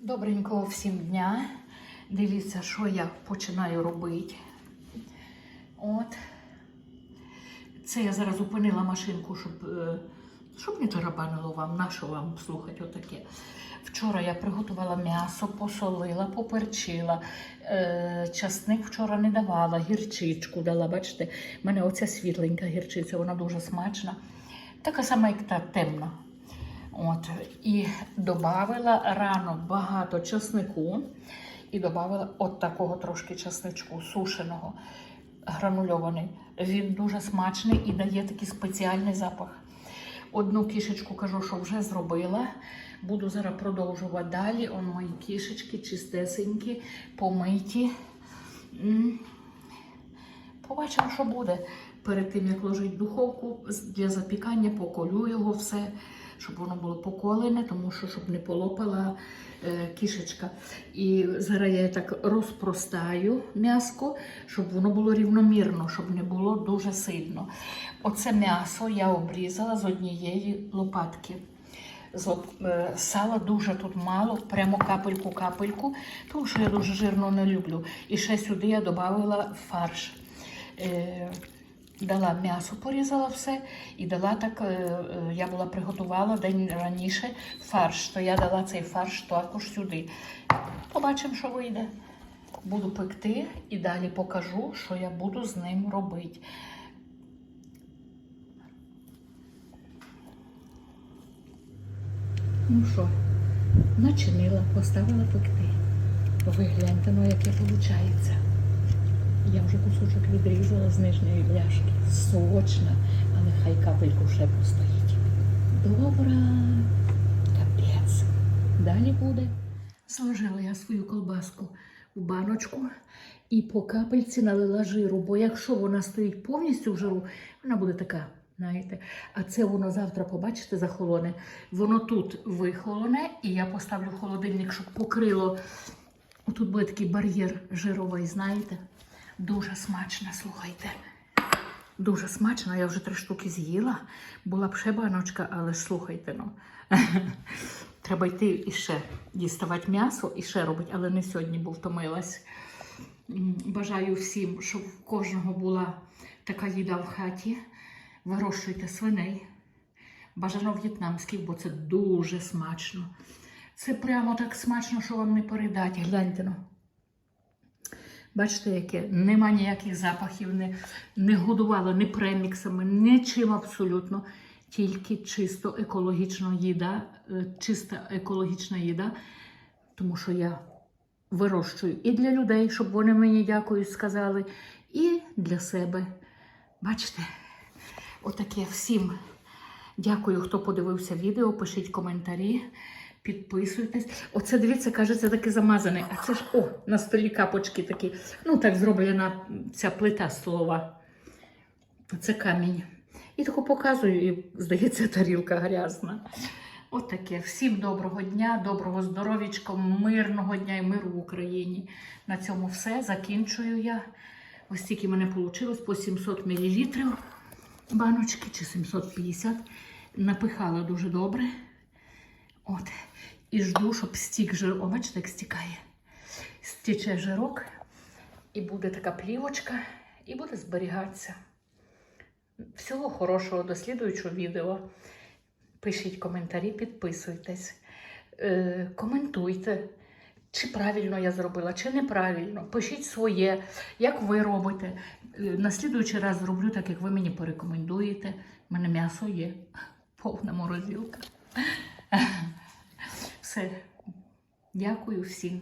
Добренького всім дня. Дивіться, що я починаю робити. От. Це я зараз зупинила машинку, щоб, е, щоб не тарабанило вам, на що вам слухати отаке. Вчора я приготувала м'ясо, посолила, поперчила. Е, часник вчора не давала, гірчичку дала. Бачите, в мене оця світленька гірчиця, вона дуже смачна. Така сама, як та темна. От, і додавала рано багато чеснику. І додавала от такого трошки чесничку, сушеного, гранульований. Він дуже смачний і дає такий спеціальний запах. Одну кішечку кажу, що вже зробила. Буду зараз продовжувати далі. Он мої кішечки чистесенькі, помиті. Побачимо, що буде. Перед тим, як ложить в духовку для запікання, поколю його все, щоб воно було поколене, тому що щоб не полопала е, кішечка. І зараз я так розпростаю м'яско, щоб воно було рівномірно, щоб не було дуже сильно. Оце м'ясо я обрізала з однієї лопатки. Е, сала дуже тут мало, прямо капельку-капельку, тому що я дуже жирно не люблю. І ще сюди я додала фарш. Дала м'ясо, порізала все і дала так, е, е, я була приготувала день раніше фарш, то я дала цей фарш також сюди. Побачимо, що вийде. Буду пекти і далі покажу, що я буду з ним робити. Ну що, начинила, поставила пекти. Ви гляньте, ну яке виходить. Я вже кусочок відрізала з нижньої бляшки. Сочна, але хай капельку ще постоїть. Добра, капець. Далі буде. Зложила я свою колбаску в баночку і по капельці налила жиру, бо якщо вона стоїть повністю в жиру, вона буде така. Знаєте, а це воно завтра, побачите, захолоне. Воно тут вихолоне, і я поставлю в холодильник, щоб покрило. Тут буде такий бар'єр жировий, знаєте. Дуже смачно, слухайте. Дуже смачно, я вже три штуки з'їла. Була б ще баночка, але слухайте, ну. Треба йти і ще діставати м'ясо і ще робити, але не сьогодні, бо втомилась. Бажаю всім, щоб в кожного була така їда в хаті. Вирощуйте свиней. Бажано в'єтнамських, бо це дуже смачно. Це прямо так смачно, що вам не передати. Гляньте ну. Бачите, яке нема ніяких запахів, не, не годувала ні преміксами, нічим абсолютно. Тільки чисто екологічна їда, е, чиста екологічна їда, тому що я вирощую і для людей, щоб вони мені дякую сказали, і для себе. Бачите, отаке всім дякую, хто подивився відео, пишіть коментарі. Підписуйтесь. Оце, дивіться, кажеться, таке замазане. А це ж, о, на столі капочки такі. Ну, так зроблена ця плита столова. Це камінь. І таку показую, і здається, тарілка грязна. От таке. Всім доброго дня, доброго здоров'ячка, мирного дня і миру в Україні. На цьому все. Закінчую я. Ось тільки мене вийшло по 700 мл баночки чи 750. Напихала дуже добре. От. І жду, щоб стік жир. О, бачите, як стікає. Стіче жирок, і буде така плівочка, і буде зберігатися. Всього хорошого до слідуючого відео. Пишіть коментарі, підписуйтесь, е, коментуйте, чи правильно я зробила, чи неправильно. Пишіть своє, як ви робите. Е, На слідуючий раз зроблю так, як ви мені порекомендуєте. У мене м'ясо є, повна морозилка. Все. Дякую всім.